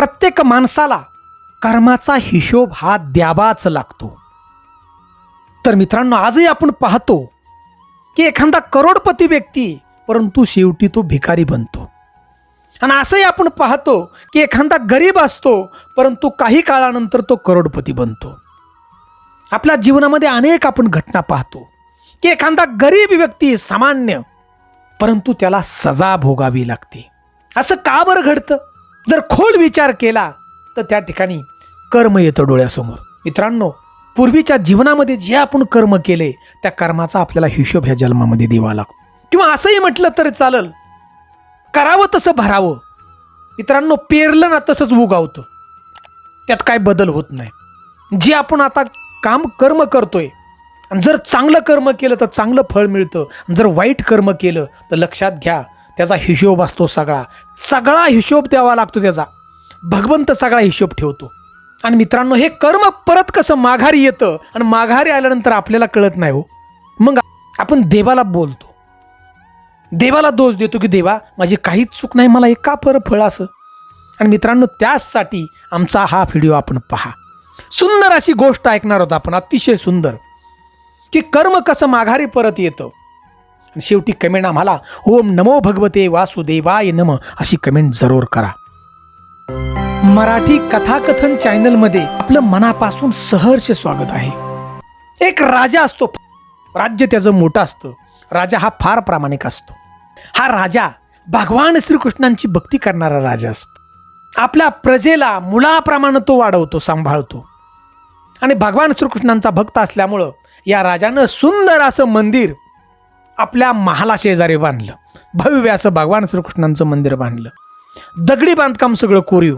प्रत्येक माणसाला कर्माचा हिशोब हा द्यावाच लागतो. तर मित्रांनो आजही आपण पाहतो की एखादा करोडपती व्यक्ती परंतु शेवटी तो भिकारी बनतो. आणि असंही आपण पाहतो की एखादा गरीब असतो परंतु काही काळानंतर तो करोडपती बनतो. आपल्या जीवनामध्ये अनेक आपण घटना पाहतो की एखादा गरीब व्यक्ती सामान्य परंतु त्याला सजा भोगावी लागते. असं का बरं घडतं? जर खोल विचार केला तर त्या ठिकाणी कर्म येतं डोळ्यासमोर. मित्रांनो पूर्वीच्या जीवनामध्ये जे आपण कर्म केले त्या कर्माचा आपल्याला हिशोब ह्या जन्मामध्ये द्यावा लागतो. किंवा असंही म्हटलं तरी चालल करावं तसं भरावं. मित्रांनो पेरलं ना तसंच उगावतं. त्यात काय बदल होत नाही. जे आपण आता काम कर्म करतोय जर चांगलं कर्म केलं तर चांगलं फळ मिळतं. जर वाईट कर्म केलं तर लक्षात घ्या त्याचा हिशोब असतो सगळा. सगळा हिशोब द्यावा लागतो त्याचा. भगवंत सगळा हिशोब ठेवतो. आणि मित्रांनो हे कर्म परत कसं माघारी येतं आणि माघारी आल्यानंतर आपल्याला कळत नाही हो. मग आपण देवाला बोलतो. देवाला दोष देतो की देवा माझी काहीच चूक नाही मला एका का फळ असं. आणि मित्रांनो त्याचसाठी आमचा हा व्हिडिओ आपण पहा. सुंदर अशी गोष्ट ऐकणार होता आपण अतिशय सुंदर. की कर्म कसं माघारी परत येतं. आणि शेवटी कमेंट आम्हाला ओम नमो भगवते वासुदेवाय नम अशी कमेंट जरूर करा. मराठी कथाकथन चॅनलमध्ये आपलं मनापासून सहर्ष स्वागत आहे. एक राजा असतो. राज्य त्याचं मोठं असतं. राजा हा फार प्रामाणिक असतो. हा राजा भगवान श्रीकृष्णांची भक्ती करणारा राजा असतो. आपल्या प्रजेला मुलाप्रमाणे तो वाढवतो सांभाळतो. आणि भगवान श्रीकृष्णांचा भक्त असल्यामुळं या राजानं सुंदर असं मंदिर आपल्या महाला शेजारी बांधलं. भव्य असं भगवान श्रीकृष्णांचं मंदिर बांधलं. दगडी बांधकाम सगळं कोरीव.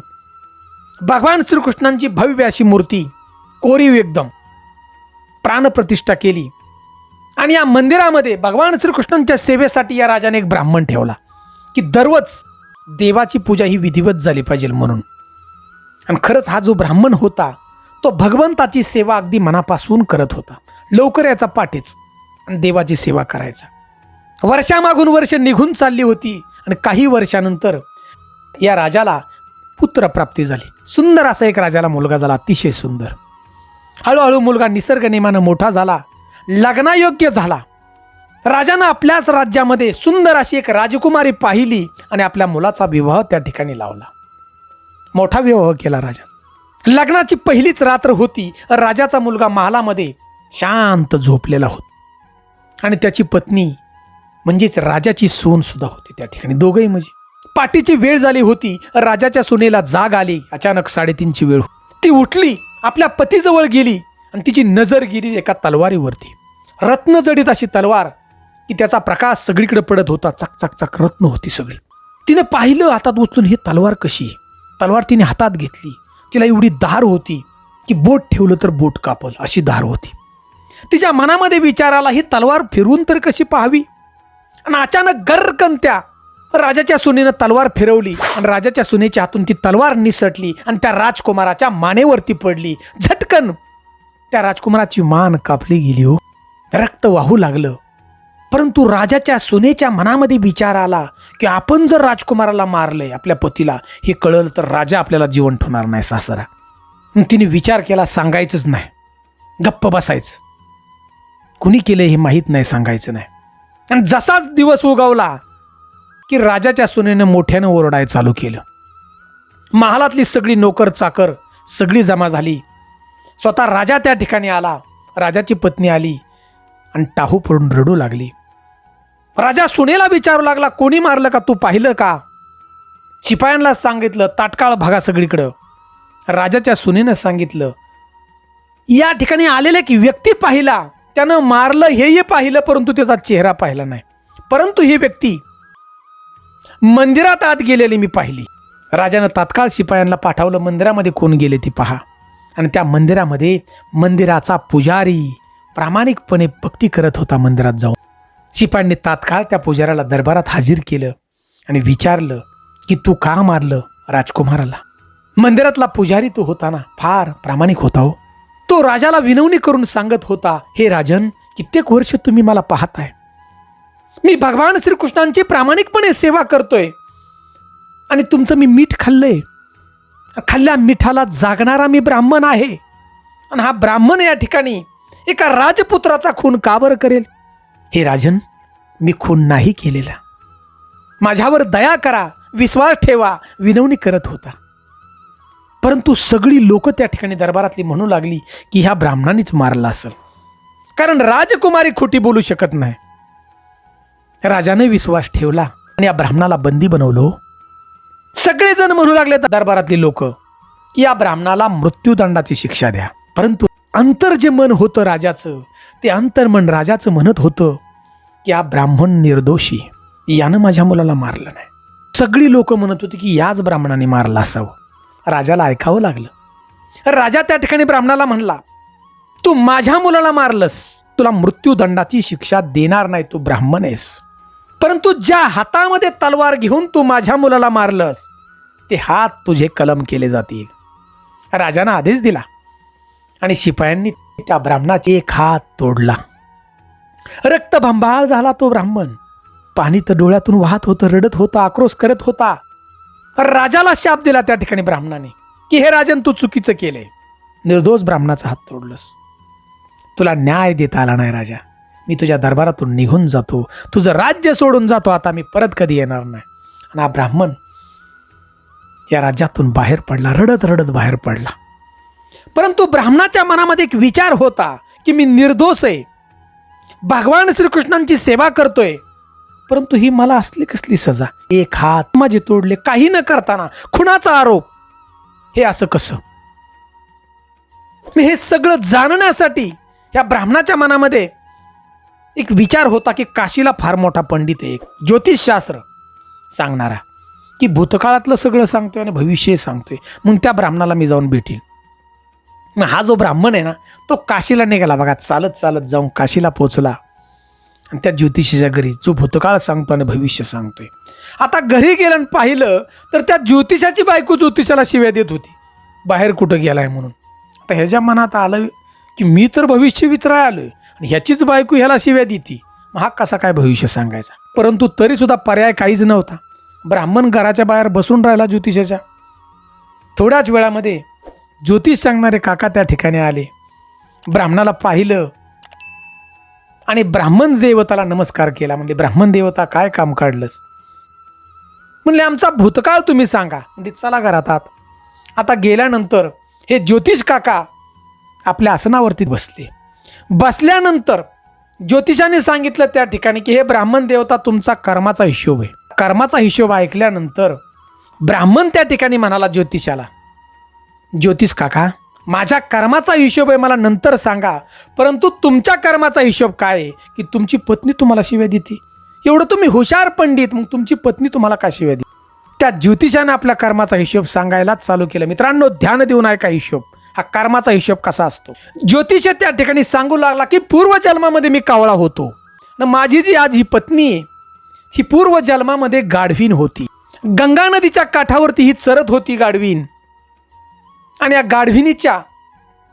भगवान श्रीकृष्णांची भव्य अशी मूर्ती कोरीव एकदम. प्राणप्रतिष्ठा केली. आणि या मंदिरामध्ये भगवान श्रीकृष्णांच्या सेवेसाठी या राजाने एक ब्राह्मण ठेवला की दररोज देवाची पूजा ही विधिवत झाली पाहिजे म्हणून. आणि खरंच हा जो ब्राह्मण होता तो भगवंताची सेवा अगदी मनापासून करत होता. लवकर याचा पाठीच. आणि देवाची सेवा करायचा. वर्षामागून वर्ष निघून चालली होती आणि काही वर्षानंतर या राजाला पुत्रप्राप्ती झाली. सुंदर असा एक राजाला मुलगा झाला अतिशय सुंदर. हळूहळू मुलगा निसर्ग नियमानं मोठा झाला लग्नायोग्य झाला. राजानं आपल्याच राज्यामध्ये सुंदर अशी एक राजकुमारी पाहिली आणि आपल्या मुलाचा विवाह त्या ठिकाणी लावला. मोठा विवाह केला राजा. लग्नाची पहिलीच रात्र होती. राजाचा मुलगा महालामध्ये शांत झोपलेला होता. आणि त्याची पत्नी म्हणजेच राजाची सून सुद्धा होती त्या ठिकाणी. दोघंही म्हणजे पाठीची वेळ झाली होती. राजाच्या सुनेला जाग आली. अचानक साडेतीनची वेळ ती उठली आपल्या पतीजवळ गेली आणि तिची नजर गेली एका तलवारीवरती. रत्नजडीत अशी तलवार की त्याचा प्रकाश सगळीकडे पडत होता. चकचक चक रत्न होती सगळी. तिने पाहिलं हातात उचलून ही तलवार कशी? आहे तलवार तिने हातात घेतली. तिला एवढी धार होती की बोट ठेवलं तर बोट कापल अशी धार होती. तिच्या मनामध्ये विचाराला ही तलवार फिरून तर कशी पाहावी? आणि अचानक गर्रकन त्या राजाच्या सुनेनं तलवार फिरवली आणि राजाच्या सुनेच्या हातून ती तलवार निसटली आणि त्या राजकुमाराच्या मानेवरती पडली. झटकन त्या राजकुमाराची मान कापली गेली हो. रक्त वाहू लागलं. परंतु राजाच्या सुनेच्या मनामध्ये विचार आला की आपण जर राजकुमाराला मारलंय आपल्या पतीला हे कळलं तर राजा आपल्याला जीवन ठेवणार नाही सासरा. तिने विचार केला सांगायचंच नाही. गप्प बसायचं. कुणी केलं हे माहीत नाही सांगायचं नाही. आणि जसाच दिवस उगवला की राजाच्या सुनेनं मोठ्यानं ओरडाय चालू केलं. महालातली सगळी नोकर चाकर सगळी जमा झाली. स्वतः राजा त्या ठिकाणी आला राजाची पत्नी आली आणि टाहू पडून रडू लागली. राजा सुनेला विचारू लागला कोणी मारलं का? तू पाहिलं का? शिपायांना सांगितलं ताटकाळ भागा सगळीकडं. राजाच्या सुनेनं सांगितलं या ठिकाणी आलेले की व्यक्ती पाहिला त्यानं मारलं हेही पाहिलं परंतु त्याचा चेहरा पाहिला नाही. परंतु ही व्यक्ती मंदिरात आत गेलेली मी पाहिली. राजानं तात्काळ शिपायांना पाठवलं मंदिरामध्ये कोण गेले ती पहा. आणि त्या मंदिरामध्ये मंदिराचा पुजारी प्रामाणिकपणे भक्ती करत होता मंदिरात जाऊन. शिपायांनी तात्काळ त्या पुजाऱ्याला दरबारात हाजीर केलं आणि विचारलं की तू का मारलं? राजकुमाराला. मंदिरातला पुजारी तो होता ना फार प्रामाणिक होता हो. तो राजाला विनवणी करून सांगत होता हे राजन कित्येक वर्ष तुम्ही मला पाहताय. मी भगवान श्रीकृष्णांची प्रामाणिकपणे सेवा करतोय. आणि तुमचं मी मीठ खाल्लंय. खाल्ल्या मिठाला जागणारा मी ब्राह्मण आहे. आणि हा ब्राह्मण या ठिकाणी एका राजपुत्राचा खून का बरं करेल? हे राजन मी खून नाही केलेला. माझ्यावर दया करा विश्वास ठेवा विनवणी करत होता. परंतु सगळी लोक त्या ठिकाणी दरबारातली म्हणू लागली की ह्या ब्राह्मणानेच मारला असेल. कारण राजकुमारी खोटी बोलू शकत नाही. राजाने विश्वास ठेवला आणि या ब्राह्मणाला बंदी बनवलो. सगळेजण म्हणू लागले दरबारातली लोक की या ब्राह्मणाला मृत्यूदंडाची शिक्षा द्या. परंतु अंतर जे मन होतं राजाचं ते अंतर्मन राजाचं म्हणत होतं की हा ब्राह्मण निर्दोषी यानं माझ्या मुलाला मारलं नाही. सगळी लोक म्हणत होती की याच ब्राह्मणाने मारला असावं. राजाला ऐकावं लागलं. राजा त्या ठिकाणी ब्राह्मणाला म्हणला तू माझ्या मुलाला मारलंस. तुला मृत्यूदंडाची शिक्षा देणार नाही तू ब्राह्मण आहेस परंतु ज्या हातामध्ये तलवार घेऊन तू माझ्या मुलाला मारलंस ते हात तुझे कलम केले जातील. राजानं आदेश दिला आणि शिपायांनी त्या ब्राह्मणाचे एक हात तोडला. रक्तभंबाळ झाला तो ब्राह्मण. पाणी तर डोळ्यातून वाहत होतं रडत होता आक्रोश करत होता. राजाला शाप दिला त्या ठिकाणी ब्राह्मणाने की हे राजन तू चुकीचं केलंय. निर्दोष ब्राह्मणाचा हात तोडलंस. तुला न्याय देता आला नाही राजा. मी तुझ्या दरबारातून निघून जातो. तुझं राज्य सोडून जातो. आता मी परत कधी येणार नाही. आणि हा ब्राह्मण या राज्यातून बाहेर पडला रडत रडत बाहेर पडला. परंतु ब्राह्मणाच्या मनामध्ये एक विचार होता की मी निर्दोष आहे. भगवान श्रीकृष्णांची सेवा करतोय. परंतु ही मला असली कसली सजा. एक हात माझे तोडले काही न करताना खुणाचा आरोप. हे असं कसं? मी हे सगळं जाणण्यासाठी या ब्राह्मणाच्या मनामध्ये एक विचार होता की काशीला फार मोठा पंडित आहे एक ज्योतिषशास्त्र सांगणारा. की भूतकाळातलं सगळं सांगतोय आणि भविष्य सांगतोय. मग त्या ब्राह्मणाला मी जाऊन भेटील. मग हा जो ब्राह्मण आहे ना तो काशीला निघाला. बघा चालत चालत जाऊन काशीला पोचला आणि त्या ज्योतिषीच्या घरी जो भूतकाळ सांगतो आणि भविष्य सांगतोय. आता घरी गेलं आणि पाहिलं तर त्या ज्योतिषाची बायको ज्योतिषाला शिव्या देत होती. बाहेर कुठं गेलाय म्हणून. आता ह्याच्या मनात आलं की मी तर भविष्य विचाराय आलोय. आणि ह्याचीच बायको ह्याला शिव्या देती. मग हा कसा काय भविष्य सांगायचा? परंतु तरी सुद्धा पर्याय काहीच नव्हता. ब्राह्मण घराच्या बाहेर बसून राहिला ज्योतिषाच्या. थोड्याच वेळामध्ये ज्योतिष सांगणारे काका त्या ठिकाणी आले. ब्राह्मणाला पाहिलं आणि ब्राह्मण देवताला नमस्कार केला. म्हणजे ब्राह्मण देवता काय काम काढलंस? म्हणले आमचा भूतकाळ तुम्ही सांगा. म्हणजे चला घरात आता गेल्यानंतर हे ज्योतिष काका आपल्या आसनावरती बसले. बसल्यानंतर ज्योतिषाने सांगितलं त्या ठिकाणी की हे ब्राह्मण देवता तुमचा कर्माचा हिशोब आहे. कर्माचा हिशोब ऐकल्यानंतर ब्राह्मण त्या ठिकाणी म्हणाला ज्योतिषाला ज्योतिष काका माझ्या कर्माचा हिशोब आहे मला नंतर सांगा. परंतु तुमच्या कर्माचा हिशोब काय आहे की तुमची पत्नी तुम्हाला शिव्या देते? एवढं तुम्ही हुशार पंडित मग तुमची पत्नी तुम्हाला का शिव्या देते? त्या ज्योतिषाने आपल्या कर्माचा हिशोब सांगायलाच चालू केला. मित्रांनो ध्यान देऊन ऐका हिशोब. हा कर्माचा हिशोब कसा असतो? ज्योतिष त्या ठिकाणी सांगू लागला की पूर्वजन्मामध्ये मी कावळा होतो. न माझी जी आज ही पत्नी आहे ही पूर्वजन्मामध्ये गाढवीन होती. गंगा नदीच्या काठावरती ही चरत होती गाढवीन आणि या गाढविणीच्या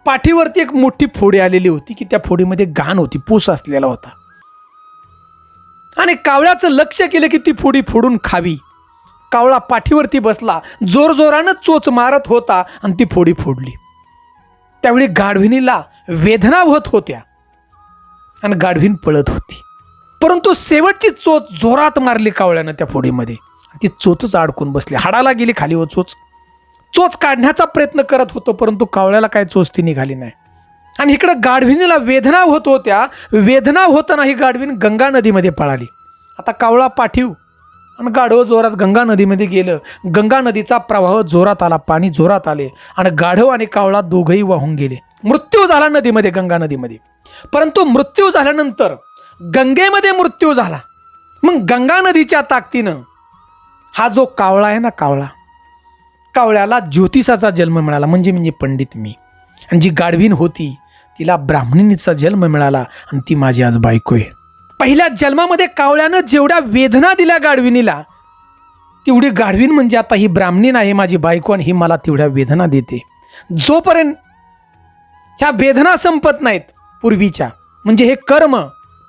पाठीवरती एक मोठी फोडी आलेली होती की त्या फोडीमध्ये घाण होती पूस असलेला होता. आणि कावळ्याचं लक्ष केलं की ती फोडी फोडून खावी. कावळा पाठीवरती बसला जोरजोरानं चोच मारत होता आणि ती फोडी फोडली. त्यावेळी गाढविणीला वेदना होत होत्या आणि गाढवीन पळत होती. परंतु शेवटची चोच जोरात मारली कावळ्यानं त्या फोडीमध्ये. ती चोचच अडकून बसली. हाडाला गेली खाली व चोच. चोच काढण्याचा प्रयत्न करत होतो परंतु कावळ्याला काय चोच ती निघाली नाही. आणि इकडं गाढविणीला वेदना होत होत्या. वेदना होताना ही गाढवीन गंगा नदीमध्ये पळाली. आता कावळा पाठीव. आणि गाढव जोरात गंगा नदीमध्ये गेलं. गंगा नदीचा प्रवाह जोरात आला पाणी जोरात आले. आणि गाढव आणि कावळा दोघंही वाहून गेले. मृत्यू झाला नदीमध्ये गंगा नदीमध्ये. परंतु मृत्यू झाल्यानंतर गंगेमध्ये मृत्यू झाला. मग गंगा नदीच्या ताकदीनं हा जो कावळा आहे ना कावळा कावळ्याला ज्योतिषाचा जन्म मिळाला म्हणजे म्हणजे पंडित मी. आणि जी गाढवीन होती तिला ब्राह्मणीचा जन्म मिळाला आणि ती माझी आज बायको आहे. पहिल्या जन्मामध्ये कावळ्यानं जेवढ्या वेदना दिल्या गाढविणीला तेवढी गाढवीन म्हणजे आता ही ब्राह्मणीन आहे माझी बायको आणि ही मला तेवढ्या वेदना देते. जोपर्यंत ह्या वेदना संपत नाहीत पूर्वीच्या म्हणजे हे कर्म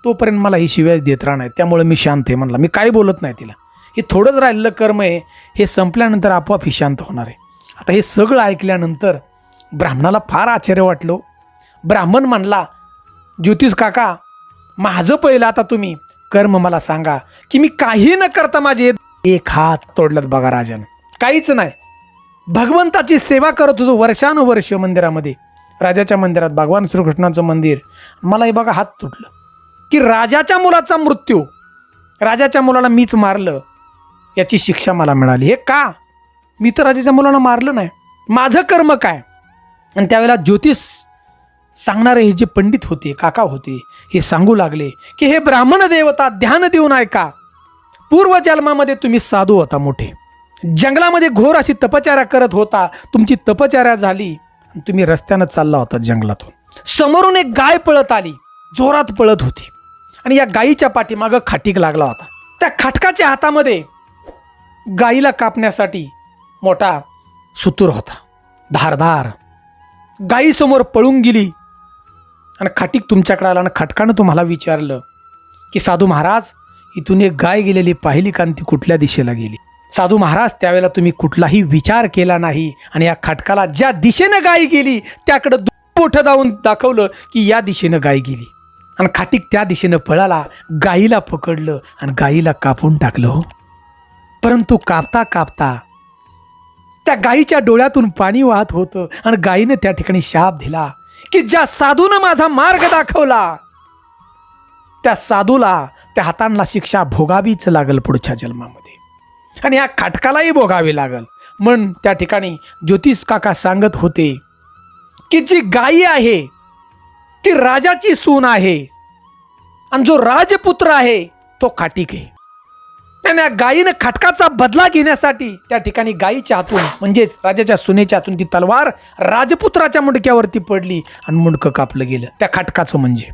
तोपर्यंत मला ही शिव्या देत राहणार. त्यामुळे मी शांत आहे म्हणला. मी काही बोलत नाही तिला. हे थोडंच राहिलेलं कर्म आहे हे संपल्यानंतर आपोआप ही शांत होणार आहे. आता हे सगळं ऐकल्यानंतर ब्राह्मणाला फार आश्चर्य वाटलं. ब्राह्मण म्हणला ज्योतिष काका माझं पहिलं आता तुम्ही कर्म मला सांगा की मी काही न करता माझे एक हात तोडलात बघा राजन. काहीच नाही. भगवंताची सेवा करत होतो वर्षानुवर्ष मंदिरामध्ये. राजाच्या मंदिरात भगवान श्रीकृष्णाचं मंदिर. मला हे बघा हात तुटलं. की राजाच्या मुलाचा मृत्यू. राजाच्या मुलाला मीच मारलं. याची शिक्षा मला मिळाली. हे का? मी तर राजाच्या मुलांना मारलं नाही. माझं कर्म काय? आणि त्यावेळेला ज्योतिष सांगणारे हे जे पंडित होते काका होते हे सांगू लागले की हे ब्राह्मण देवता ध्यान देऊन ऐका पूर्वजन्मामध्ये तुम्ही साधू होता मोठे. जंगलामध्ये घोर अशी तपचार्या करत होता. तुमची तपचार्या झाली आणि तुम्ही रस्त्यानं चालला होता जंगलातून. समोरून एक गाय पळत आली. जोरात पळत होती. आणि या गायीच्या पाठीमागं खाटीक लागला होता. त्या खाटकाच्या हातामध्ये गाईला कापण्यासाठी मोठा सुतूर होता. धारधार गाईसमोर पळून गेली. आणि खाटीक तुमच्याकडे आला आणि खटकानं तुम्हाला विचारलं की साधू महाराज इथून एक गाय गेलेली पाहिली का ती कुठल्या दिशेला गेली? साधू महाराज त्यावेळेला तुम्ही कुठलाही विचार केला नाही आणि या खटकाला ज्या दिशेनं गाय गेली त्याकडं बोठं धावून दाखवलं की या दिशेनं गाय गेली. आणि खाटीक त्या दिशेनं पळाला गाईला पकडलं आणि गाईला कापून टाकलं हो. परंतु कापता कापता त्या गाईच्या डोळ्यातून पाणी वाहत होतं आणि गायीने त्या ठिकाणी शाप दिला की ज्या साधूनं माझा मार्ग दाखवला त्या साधूला त्या हातांना शिक्षा भोगावीच लागल पुढच्या जन्मामध्ये. आणि या खाटकालाही भोगावी लागल. म्हणून त्या ठिकाणी ज्योतिष काका सांगत होते की जी गायी आहे ती राजाची सून आहे आणि जो राजपुत्र आहे तो खाटीक आहे. त्याने गायीनं खटकाचा बदला घेण्यासाठी त्या ठिकाणी गायीच्या हातून म्हणजेच राजाच्या सुनेच्या हातून ती तलवार राजपुत्राच्या मुंडक्यावरती पडली आणि मुंडकं कापलं गेलं. त्या खटकाचं म्हणजे.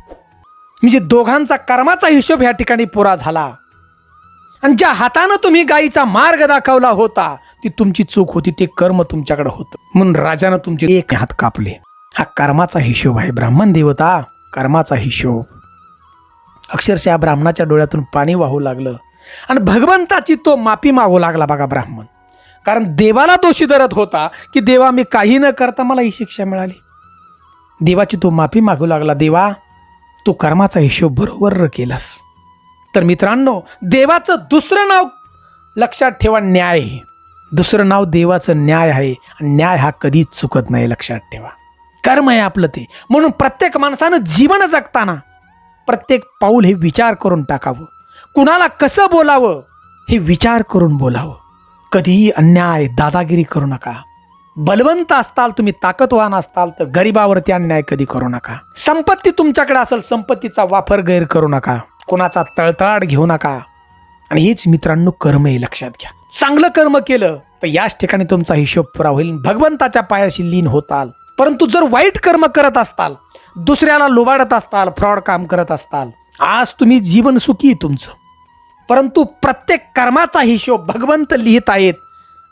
म्हणजे दोघांचा कर्माचा हिशोब ह्या ठिकाणी पुरा झाला. आणि ज्या हातानं तुम्ही गायीचा मार्ग दाखवला होता ती तुमची चूक होती ते कर्म तुमच्याकडे होतं. म्हणून राजानं तुमचे एक हात कापले. हा कर्माचा हिशोब आहे ब्राह्मण देवता कर्माचा हिशोब. अक्षरशः ब्राह्मणाच्या डोळ्यातून पाणी वाहू लागलं. आणि भगवंताची तो माफी मागू लागला बघा ब्राह्मण. कारण देवाला दोषी धरत होता की देवा मी काही न करता मला ही शिक्षा मिळाली. देवाची तो माफी मागू लागला देवा तू कर्माचा हिशोब बरोबर केलास. तर मित्रांनो देवाचं दुसरं नाव लक्षात ठेवा न्याय दुसरं नाव देवाचं न्याय आहे आणि न्याय हा कधीच चुकत नाही लक्षात ठेवा. कर्म आहे आपलं ते. म्हणून प्रत्येक माणसानं जीवन जगताना प्रत्येक पाऊल हे विचार करून टाकावं. कुणाला कसं बोलावं हे विचार करून बोलावं. कधीही अन्याय दादागिरी करू नका. बलवंत असताल तुम्ही ताकदवान असताल तर गरिबावरती अन्याय कधी करू नका. संपत्ती तुमच्याकडे असेल संपत्तीचा वापर गैर करू नका. कोणाचा तळतळाट घेऊ नका. आणि हेच मित्रांनो कर्म हे लक्षात घ्या. चांगलं कर्म केलं तर याच ठिकाणी तुमचा हिशोब पुरा होईल. भगवंताच्या पायाशी लीन होताल. परंतु जर वाईट कर्म करत असताल दुसऱ्याला लुबाडत असताल फ्रॉड काम करत असताल आज तुम्ही जीवन सुखी तुमचं. परंतु प्रत्येक कर्माचा हिशोब भगवंत लिहित आहेत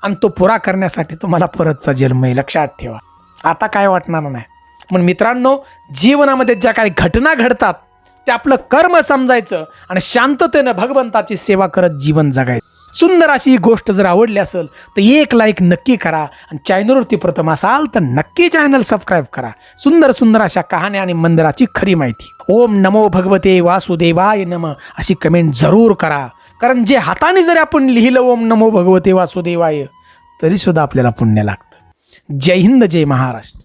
आणि तो पुरा करण्यासाठी तुम्हाला परतचा जन्म आहे. लक्षात ठेवा. आता काय वाटणार नाही. मग मित्रांनो जीवनामध्ये ज्या काही घटना घडतात ते आपलं कर्म समजायचं आणि शांततेनं भगवंताची सेवा करत जीवन जगायचं. सुंदर अशी ही गोष्ट जर आवडली असेल तर एक लाईक नक्की करा. आणि चॅनलवरती प्रथम असाल तर नक्की चॅनल सबस्क्राईब करा. सुंदर सुंदर अशा कहाण्या आणि मंदिराची खरी माहिती. ओम नमो भगवते वासुदेवाय नम अशी कमेंट जरूर करा. कारण जे हाताने जरी आपण लिहिलं ओम नमो भगवते वासुदेवाय तरीसुद्धा आपल्याला पुण्य लागतं. जय हिंद जय महाराष्ट्र.